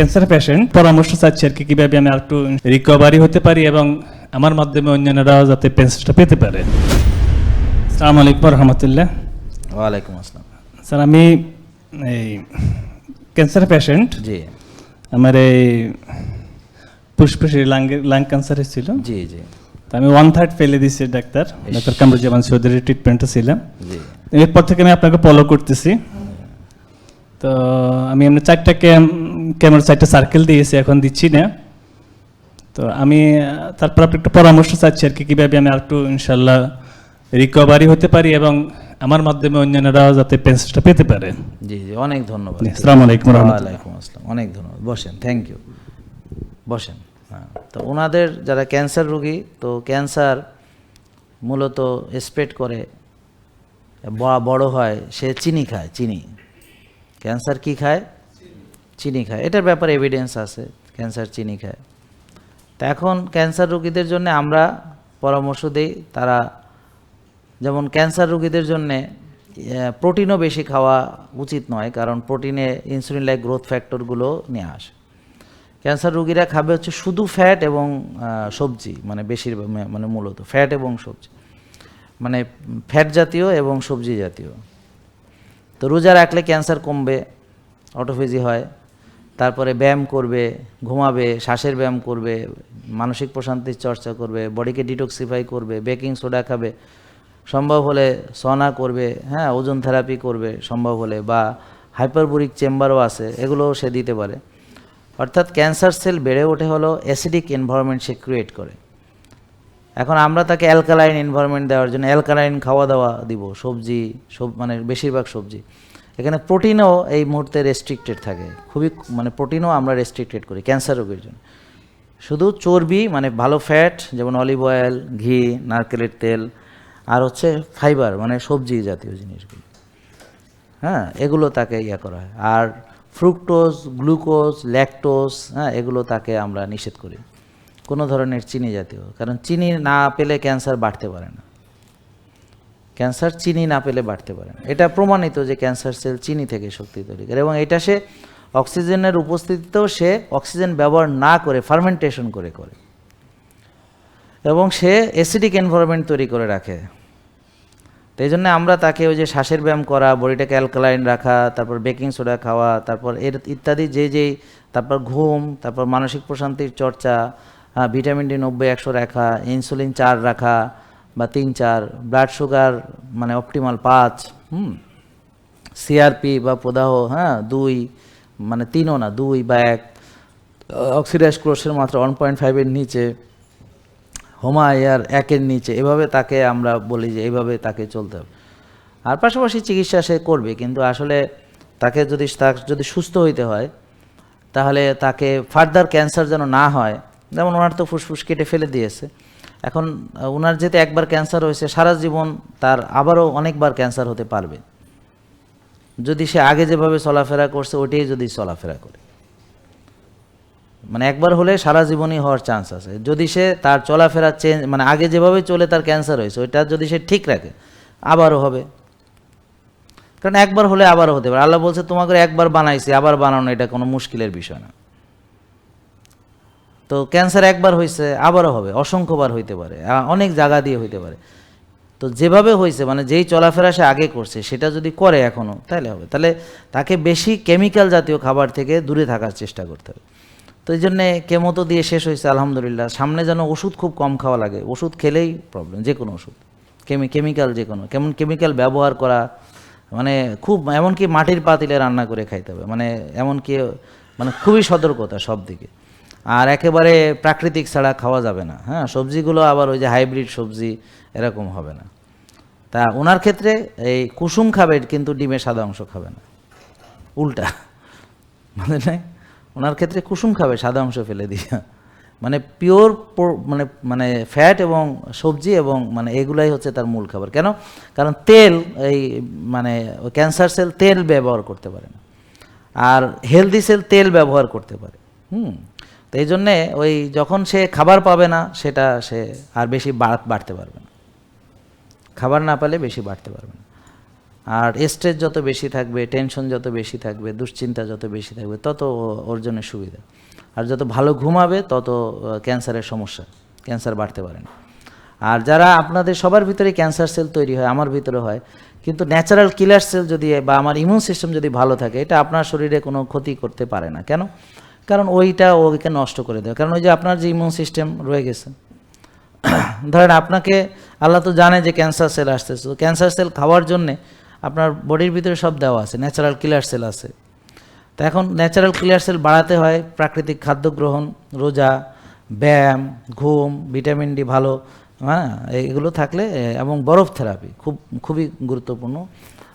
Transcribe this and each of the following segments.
Cancer patient পরামর্শ চাচ্ছি আর কি কীভাবে আমি আর একটু রিকভারি হতে পারি এবং আমার মাধ্যমে অন্যান্যরাও যাতে পেন্সিলটা পেতে পারে। সালাম আলাইকুম রহমতুল্লাহ। ওয়ালাইকুম আসসালাম। স্যার আমি এই ক্যান্সার পেশেন্ট জি। আমার এই পুষ্পশী লাং লাং ক্যান্সার ছিল জি জি। তো আমি ওয়ান থার্ড ফেলে দিয়েছি ডাক্তার ডাক্তার কামরুজ্জামান চৌধুরীর ট্রিটমেন্টে ছিলাম। এরপর থেকে আমি আপনাকে ফলো করতেছি। তো আমি এমনি চারটা ক্যাম ক্যামেরা চারটা সার্কেল দিয়েছি এখন দিচ্ছি না। তো আমি তারপর আপনি একটু পরামর্শ চাচ্ছি আর কি কীভাবে আমি আর একটু ইনশাল্লাহ রিকভারি হতে পারি এবং আমার মাধ্যমে অন্যান্যরাও যাতে পেন্সিলটা পেতে পারে। জি জি অনেক ধন্যবাদ। আসসালামু আলাইকুম। ওয়ালাইকুম আসসালাম অনেক ধন্যবাদ। বসেন থ্যাংক ইউ বসেন হ্যাঁ। তো ওনাদের যারা ক্যান্সার রোগী তো ক্যান্সার মূলত স্প্রেড করে বড় হয় সে চিনি খায় চিনি। ক্যান্সার কি খায়? চিনি খায়। এটার ব্যাপারে এভিডেন্স আছে ক্যান্সার চিনি খায়। তা এখন ক্যান্সার রোগীদের জন্য আমরা পরামর্শ দিই, তারা যেমন ক্যান্সার রোগীদের জন্যে প্রোটিনও বেশি খাওয়া উচিত নয়, কারণ প্রোটিনে ইনসুলিন লাইক গ্রোথ ফ্যাক্টরগুলো নিয়ে আসে। ক্যান্সার রোগীরা খাবে হচ্ছে শুধু ফ্যাট এবং সবজি মানে বেশিরভাগ মানে মূলত ফ্যাট এবং সবজি। মানে ফ্যাট জাতীয় এবং সবজি জাতীয়। তো রোজা রাখলে ক্যান্সার কমবে অটোফেজি হয়। তারপরে ব্যায়াম করবে, ঘুমাবে, শ্বাসের ব্যায়াম করবে, মানসিক প্রশান্তির চর্চা করবে, বডিকে ডিটক্সিফাই করবে বেকিং সোডা খাবে, সম্ভব হলে সনা করবে হ্যাঁ ওজন থেরাপি করবে, সম্ভব হলে বা হাইপারবোরিক চেম্বারও আছে, এগুলোও সে দিতে পারে। অর্থাৎ ক্যান্সার সেল বেড়ে ওঠে হলো অ্যাসিডিক এনভায়রনমেন্ট সে ক্রিয়েট করে। এখন আমরা তাকে অ্যালকালাইন এনভায়রনমেন্ট দেওয়ার জন্য অ্যালকালাইন খাওয়া দাওয়া দিব, সবজি, সব মানে বেশিরভাগ সবজি। এখানে প্রোটিনও এই মুহূর্তে রেস্ট্রিক্টেড থাকে। খুবই মানে প্রোটিনও আমরা রেস্ট্রিক্টেড করি ক্যান্সার রোগের জন্য। শুধু চর্বি মানে ভালো ফ্যাট যেমন অলিভ অয়েল ঘি, নারকেলের তেল, আর হচ্ছে ফাইবার মানে সবজি জাতীয় জিনিসগুলো। হ্যাঁ এগুলো তাকে ইয়া করা হয়। আর ফ্রুক্টোজ গ্লুকোজ ল্যাকটোজ হ্যাঁ এগুলো তাকে আমরা নিষেধ করি। কোনো ধরনের চিনি জাতীয়। কারণ চিনি না পেলে ক্যান্সার বাড়তে পারে না। ক্যান্সার চিনি না পেলে বাড়তে পারে এটা প্রমাণিত যে ক্যান্সার সেল চিনি থেকে শক্তি তৈরি করে এবং এটা সে অক্সিজেনের উপস্থিতিতেও সে অক্সিজেন ব্যবহার না করে, ফার্মেন্টেশন করে করে। এবং সে অ্যাসিডিক এনভায়রনমেন্ট তৈরি করে রাখে। তো এই জন্য আমরা তাকে ওই যে শ্বাসের ব্যায়াম করা, বডিটাকে অ্যালকালাইন রাখা, তারপর বেকিং সোডা খাওয়া, তারপর এর ইত্যাদি যে যেই তারপর ঘুম, তারপর মানসিক প্রশান্তির চর্চা ভিটামিন ডি নব্বই, একশো রাখা ইনসুলিন চার রাখা বা তিন চার ব্লাড সুগার মানে অপটিমাল পাঁচ, হুম সিআরপি বা প্রদাহ হ্যাঁ দুই মানে তিনও না, দুই বা এক অক্সিডাইজ ক্রোশের মাত্রা ওয়ান পয়েন্ট ফাইভের নিচে হোমা এয়ার একের নিচে, এভাবে তাকে আমরা বলি যে এইভাবে তাকে চলতে হবে। আর পাশাপাশি চিকিৎসা সে করবে, কিন্তু আসলে তাকে যদি তার যদি সুস্থ হইতে হয়, তাহলে তাকে ফার্দার ক্যান্সার যেন না হয়, যেমন ওনার তো ফুসফুস কেটে ফেলে দিয়েছে এখন ওনার যেহেতু একবার ক্যান্সার হয়েছে, সারা জীবন তার আবারও অনেকবার ক্যান্সার হতে পারবে। যদি সে আগে যেভাবে চলাফেরা করছে ওটাই যদি চলাফেরা করে। মানে একবার হলে সারা জীবনই হওয়ার চান্স আছে। যদি সে তার চলাফেরা চেঞ্জ মানে আগে যেভাবে চলে তার ক্যান্সার হয়েছে, ওইটা যদি সে ঠিক রাখে, আবারও হবে। কারণ একবার হলে আবারও হতে পারে। আল্লাহ বলছে, তোমাকে একবার বানাইছি, আবার বানানো এটা কোনো মুশকিলের বিষয় না। তো ক্যান্সার একবার হয়েছে আবারও হবে, অসংখ্যবার হইতে পারে অনেক জায়গা দিয়ে হইতে পারে। তো যেভাবে হয়েছে মানে যেই চলাফেরা সে আগে করছে, সেটা যদি করে এখনও তাহলে হবে। তাহলে তাকে বেশি কেমিক্যাল জাতীয় খাবার থেকে দূরে থাকার চেষ্টা করতে হবে। তো এই জন্যে কেমো তো দিয়ে শেষ হয়েছে আলহামদুলিল্লাহ। সামনে যেন ওষুধ খুব কম খাওয়া লাগে, ওষুধ খেলেই প্রবলেম যে কোনো ওষুধ। কেমি, কেমিক্যাল যে কোনো কেমন কেমিক্যাল ব্যবহার করা মানে খুব, এমনকি মাটির পাতিলে রান্না করে খাইতে হবে মানে এমনকি মানে খুবই সতর্কতা সব দিকে আর একেবারে প্রাকৃতিক ছাড়া খাওয়া যাবে না। হ্যাঁ সবজিগুলো আবার ওই যে হাইব্রিড সবজি এরকম হবে না। তা ওনার ক্ষেত্রে এই কুসুম খাবে কিন্তু ডিমের সাদা অংশ খাবে না। উল্টা। মানে নাই? ওনার ক্ষেত্রে কুসুম খাবে, সাদা অংশ ফেলে দিয়া। মানে পিওর মানে মানে ফ্যাট এবং সবজি এবং মানে এগুলাই হচ্ছে তার মূল খাবার। কেন? কারণ তেল এই মানে ক্যান্সার সেল তেল ব্যবহার করতে পারে না। আর হেলদি সেল তেল ব্যবহার করতে পারে। হুম। তো এই জন্যে ওই যখন সে খাবার পাবে না, সেটা সে আর বেশি বাড়তে পারবে না। খাবার না পেলে বেশি বাড়তে পারবে না। আর স্ট্রেস যত বেশি থাকবে টেনশন যত বেশি থাকবে, দুশ্চিন্তা যত বেশি থাকবে, তত জন্য সুবিধা। আর যত ভালো ঘুমাবে, তত ক্যান্সারের সমস্যা ক্যান্সার বাড়তে পারে না। আর যারা আপনাদের সবার ভিতরে ক্যান্সার সেল তৈরি হয়, আমার ভিতরে হয়, কিন্তু ন্যাচারাল কিলার সেল যদি বা আমার ইমিউন সিস্টেম যদি ভালো থাকে, এটা আপনার শরীরে কোনো ক্ষতি করতে পারে না। কেন? কারণ ওইটা ওকে নষ্ট করে দেয়। কারণ ওই যে আপনার যে ইমিউন সিস্টেম রয়ে গেছে। ধরেন আপনাকে, আল্লাহ তো জানে যে ক্যান্সার সেল আসতেছে। তো ক্যান্সার সেল খাওয়ার জন্যে আপনার বডির ভিতরে সব দেওয়া আছে। ন্যাচারাল কিলার সেল আছে। তো এখন ন্যাচারাল ক্লিয়ার সেল বাড়াতে হয় প্রাকৃতিক খাদ্য গ্রহণ, রোজা, ব্যায়াম, ঘুম ভিটামিন ডি ভালো হ্যাঁ এগুলো থাকলে, এবং বরফ থেরাপি খুব, খুবই গুরুত্বপূর্ণ।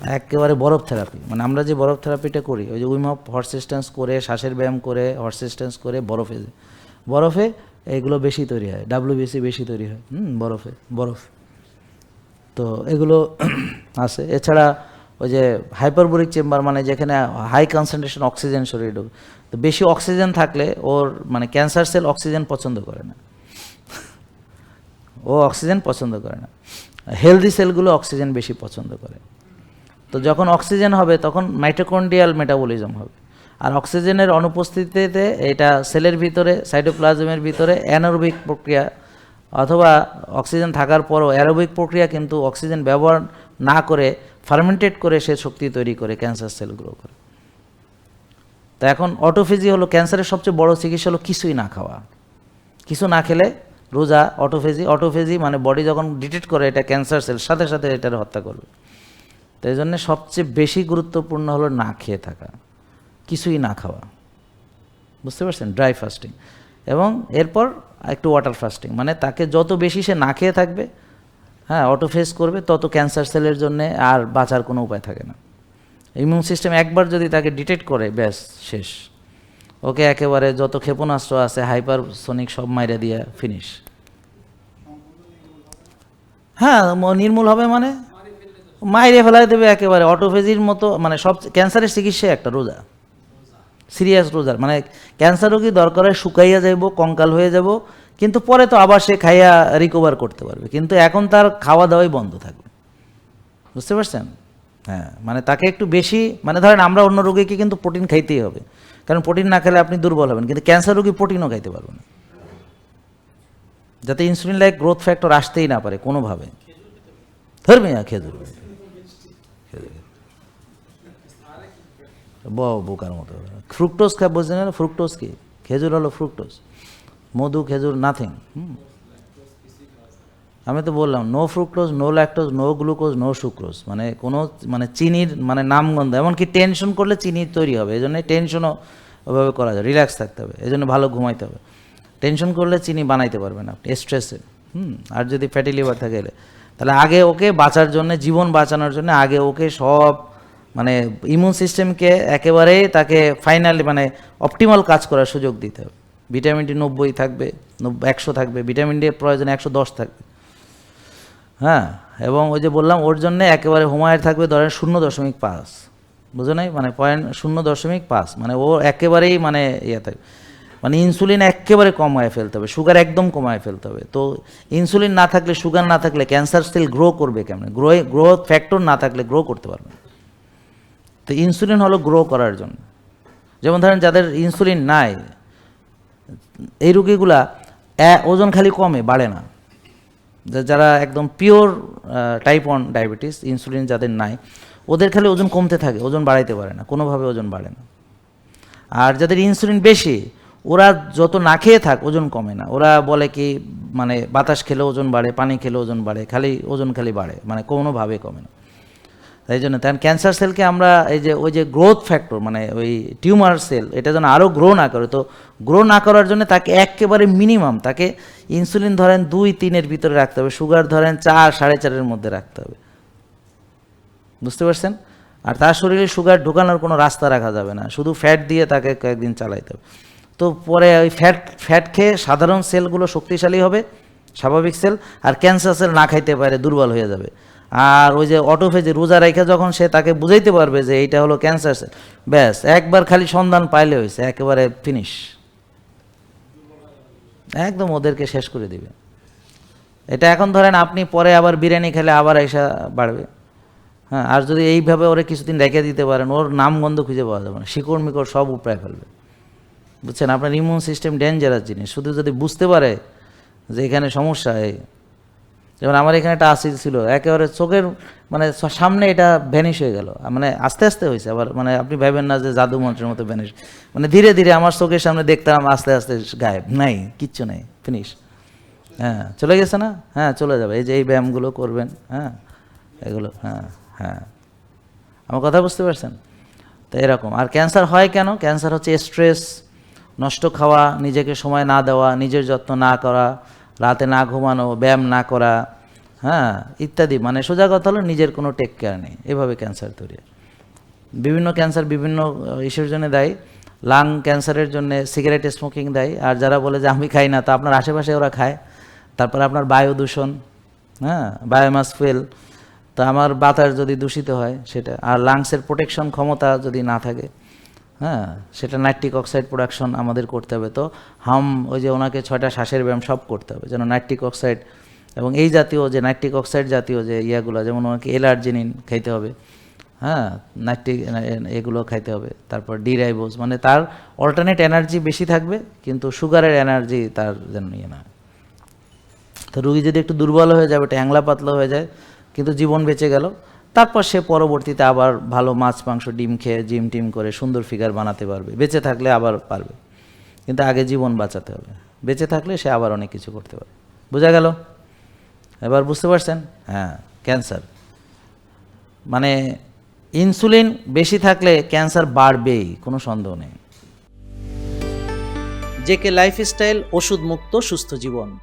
একেবারে বরফ থেরাপি। মানে আমরা যে বরফ থেরাপিটা করি, ওই যে উইম অফ হর্স স্ট্যান্স করে, শ্বাসের ব্যায়াম করে হর্স স্ট্যান্স করে বরফে বরফে এগুলো বেশি তৈরি হয় ডাব্লিউবিসি বেশি তৈরি হয়, হুম, বরফে, বরফ। তো এগুলো আছে। এছাড়া ওই যে হাইপারবোরিক চেম্বার মানে যেখানে হাই কনসেন্ট্রেশন অক্সিজেন শরীরে ঢোকে। তো বেশি অক্সিজেন থাকলে ওর মানে ক্যান্সার সেল অক্সিজেন পছন্দ করে না। ও অক্সিজেন পছন্দ করে না। হেলদি সেলগুলো অক্সিজেন বেশি পছন্দ করে। তো যখন অক্সিজেন হবে, তখন মাইটোকন্ড্রিয়াল মেটাবলিজম হবে। আর অক্সিজেনের অনুপস্থিতিতে এটা সেলের ভিতরে সাইটোপ্লাজমের ভিতরে অ্যানোরবিক প্রক্রিয়া অথবা অক্সিজেন থাকার পরও অ্যারোবিক প্রক্রিয়া কিন্তু অক্সিজেন ব্যবহার না করে ফার্মেন্টেড করে সে শক্তি তৈরি করে ক্যান্সার সেল গ্রো করে। তা এখন অটোফেজি হলো ক্যান্সারের সবচেয়ে বড় চিকিৎসা হলো কিছুই না খাওয়া। কিছু না খেলে রোজা অটোফেজি অটোফেজি মানে বডি যখন ডিটেক্ট করে এটা ক্যান্সার সেল সাথে সাথে এটার হত্যা করবে। তো এই জন্য সবচেয়ে বেশি গুরুত্বপূর্ণ হলো না খেয়ে থাকা, কিছুই না খাওয়া। বুঝতে পারছেন? ড্রাই ফাস্টিং এবং এরপর একটু ওয়াটার ফাস্টিং মানে তাকে যত বেশি সে না খেয়ে থাকবে হ্যাঁ অটোফেস করবে, তত ক্যান্সার সেলের জন্য আর বাঁচার কোনো উপায় থাকে না। ইমিউন সিস্টেম একবার যদি তাকে ডিটেক্ট করে, ব্যাস, শেষ। ওকে একেবারে যত ক্ষেপণাস্ত্র আছে হাইপারসোনিক সব মাইরা দিয়ে ফিনিশ হ্যাঁ নির্মূল হবে মানে? মাইরে ফেলাই দেবে একেবারে। অটোফেজির মতো মানে সব ক্যান্সারের চিকিৎসা একটা রোজা। সিরিয়াস রোজার মানে ক্যান্সার রোগী দরকার হয় শুকাইয়া যাইব, কঙ্কাল হয়ে যাব কিন্তু পরে তো আবার সে খাইয়া রিকভার করতে পারবে। কিন্তু এখন তার খাওয়া দাওয়াই বন্ধ থাকবে। বুঝতে পারছেন? হ্যাঁ মানে তাকে একটু বেশি মানে ধরেন আমরা অন্য রোগীকে কিন্তু প্রোটিন খাইতেই হবে। কারণ প্রোটিন না খেলে আপনি দুর্বল হবেন, কিন্তু ক্যান্সার রোগী প্রোটিনও খাইতে পারবে না। যাতে ইনসুলিন লাইক গ্রোথ ফ্যাক্টর আসতেই না পারে কোনোভাবে। ধরবে না খেজুর। ব বোকার মতো। ফ্রুক্টোজ খা বুঝলেন? না ফ্রুক্টোজ কি? খেজুর হলো ফ্রুক্টোজ। মধু, খেজুর নাথিং আমি তো বললাম no fructose no lactose no glucose no sucrose মানে কোনো মানে চিনির মানে নামগন্ধ, এমনকি টেনশন করলে চিনি তৈরি হবে। এই জন্য টেনশনও ওভাবে করা যায়। রিল্যাক্স থাকতে হবে। এই জন্য ভালো ঘুমাইতে হবে। টেনশন করলে চিনি বানাইতে পারবেন আপনি স্ট্রেসে হুম? আর যদি ফ্যাটি লিভার থাকে, তাহলে আগে ওকে বাঁচার জন্য, জীবন বাঁচানোর জন্য আগে ওকে সব মানে ইমিউন সিস্টেমকে একেবারেই তাকে ফাইনালি মানে অপটিমাল কাজ করার সুযোগ দিতে হবে। ভিটামিন ডি নব্বই থাকবে একশো থাকবে ভিটামিন ডি প্রয়োজন একশো দশ থাকবে। হ্যাঁ এবং ওই যে বললাম, ওর জন্য একেবারে হুমায়ের থাকবে ধরেন শূন্য দশমিক পাঁচ। বুঝো নাই? মানে পয়েন্ট শূন্য দশমিক পাঁচ। মানে ও একেবারেই মানে ইয়ে থাকবে। মানে ইনসুলিন একেবারে কমায় ফেলতে হবে সুগার একদম কমায় ফেলতে হবে। তো ইনসুলিন না থাকলে সুগার না থাকলে ক্যান্সার স্টিল গ্রো করবে কেমন? গ্রো গ্রোথ ফ্যাক্টর না থাকলে গ্রো করতে পারবে না। তো ইনসুলিন হলো গ্রো করার জন্য। যেমন ধরেন যাদের ইনসুলিন নাই, এই রুগীগুলা ওজন খালি কমে, বাড়ে না। যারা একদম pure type one diabetes insulin যাদের নাই, ওদের খালি ওজন কমতে থাকে, ওজন বাড়াইতে পারে না, কোনোভাবে ওজন বাড়ে না। আর যাদের ইনসুলিন বেশি, ওরা যত না খেয়ে থাক, ওজন কমে না। ওরা বলে কি মানে বাতাস খেলে ওজন বাড়ে, পানি খেলে ওজন বাড়ে, খালি ওজন খালি বাড়ে মানে কোনোভাবে কমে না। তাই জন্য তাই ক্যান্সার সেলকে আমরা এই যে, ওই যে গ্রোথ ফ্যাক্টর মানে ওই টিউমার সেল এটা যেন আরও গ্রো না করে। তো গ্রো না করার জন্য তাকে একেবারে মিনিমাম তাকে ইনসুলিন ধরেন দুই তিনের ভিতরে রাখতে হবে। সুগার ধরেন চার, সাড়ে চারের মধ্যে রাখতে হবে। বুঝতে পারছেন? আর তার শরীরে সুগার ঢোকানোর কোনো রাস্তা রাখা যাবে না। শুধু ফ্যাট দিয়ে তাকে কয়েকদিন চালাইতে হবে। তো পরে ওই ফ্যাট ফ্যাট খেয়ে সাধারণ সেলগুলো শক্তিশালী হবে, স্বাভাবিক সেল আর ক্যান্সার সেল না খাইতে পারে, দুর্বল হয়ে যাবে। আর ওই যে অটোফেজে রোজা রেখে যখন সে তাকে বুঝাইতে পারবে যে এইটা হলো ক্যান্সার ব্যাস, একবার খালি সন্ধান পাইলে হয়েছে একেবারে ফিনিশ একদম ওদেরকে শেষ করে দিবে। এটা এখন ধরেন আপনি পরে আবার বিরিয়ানি খেলে আবার এসা বাড়বে। হ্যাঁ আর যদি এইভাবে ওরে কিছুদিন রেখে দিতে পারেন, ওর নাম গন্ধ খুঁজে পাওয়া যাবে না, শিকড় মিকড় সব উপায় ফেলবে। বুঝছেন? আপনার ইমিউন সিস্টেম ডেঞ্জারাস জিনিস। শুধু যদি বুঝতে পারে যে এখানে সমস্যা যেমন আমার এখানে একটা আসিল ছিল, একেবারে চোখের মানে সামনে এটা ভ্যানিশ হয়ে গেল। মানে আস্তে আস্তে হয়েছে আবার মানে আপনি ভাবেন না যে জাদু মন্ত্রের মতো ভ্যানিশ মানে ধীরে ধীরে আমার চোখের সামনে দেখতাম, আস্তে আস্তে গায়েব। নাই, কিচ্ছু নেই ফিনিশ হ্যাঁ চলে গেছে না? হ্যাঁ চলে যাবে। এই যে এই ব্যায়ামগুলো করবেন হ্যাঁ এগুলো হ্যাঁ হ্যাঁ। আমার কথা বুঝতে পারছেন? তো এরকম। আর ক্যান্সার হয় কেন? ক্যান্সার হচ্ছে স্ট্রেস নষ্ট খাওয়া, নিজেকে সময় না দেওয়া, নিজের যত্ন না করা রাতে না ঘুমানো, ব্যায়াম না করা হ্যাঁ ইত্যাদি। মানে সোজা কথা হলো নিজের কোনো টেক কেয়ার নেই। এভাবে ক্যান্সার তৈরি বিভিন্ন ক্যান্সার বিভিন্ন ইস্যুর জন্য দায়ী। লাং ক্যান্সারের জন্য সিগারেট স্মোকিং দেয়। আর যারা বলে যে আমি খাই না, তা আপনার আশেপাশে ওরা খায়। তারপর আপনার বায়ু দূষণ হ্যাঁ বায়োমাস ফুয়েল তা আমার বাতাস যদি দূষিত হয়, সেটা। আর লাংসের প্রোটেকশন ক্ষমতা যদি না থাকে হ্যাঁ সেটা নাইট্রিক অক্সাইড প্রোডাকশন আমাদের করতে হবে। তো হাম, ওই যে ওনাকে ছয়টা শ্বাসের ব্যায়াম সব করতে হবে, যেন নাইট্রিক অক্সাইড এবং এই জাতীয় যে নাইট্রিক অক্সাইড জাতীয় যে ইয়াগুলো, যেমন ওনাকে এলার্জিনিন খাইতে হবে হ্যাঁ নাইট্রিক এগুলো খাইতে হবে। তারপর ডিরাইবোজ মানে তার অল্টারনেট এনার্জি বেশি থাকবে, কিন্তু সুগারের এনার্জি তার যেন ইয়ে না তো রুগী যদি একটু দুর্বল হয়ে যাবে একটা হ্যাংলা পাতলা হয়ে যায়, কিন্তু জীবন বেঁচে গেল তারপর সে পরবর্তীতে আবার ভালো মাছ, মাংস, ডিম খেয়ে জিম টিম করে সুন্দর ফিগার বানাতে পারবে। বেঁচে থাকলে আবার পারবে। কিন্তু আগে জীবন বাঁচাতে হবে। বেঁচে থাকলে সে আবার অনেক কিছু করতে পারবে। বোঝা গেল? এবার বুঝতে পারছেন? হ্যাঁ ক্যান্সার মানে ইনসুলিন বেশি থাকলে ক্যান্সার বাড়বেই, কোনো সন্দেহ নেই। জেকে লাইফস্টাইল ওষুধ মুক্ত সুস্থ জীবন।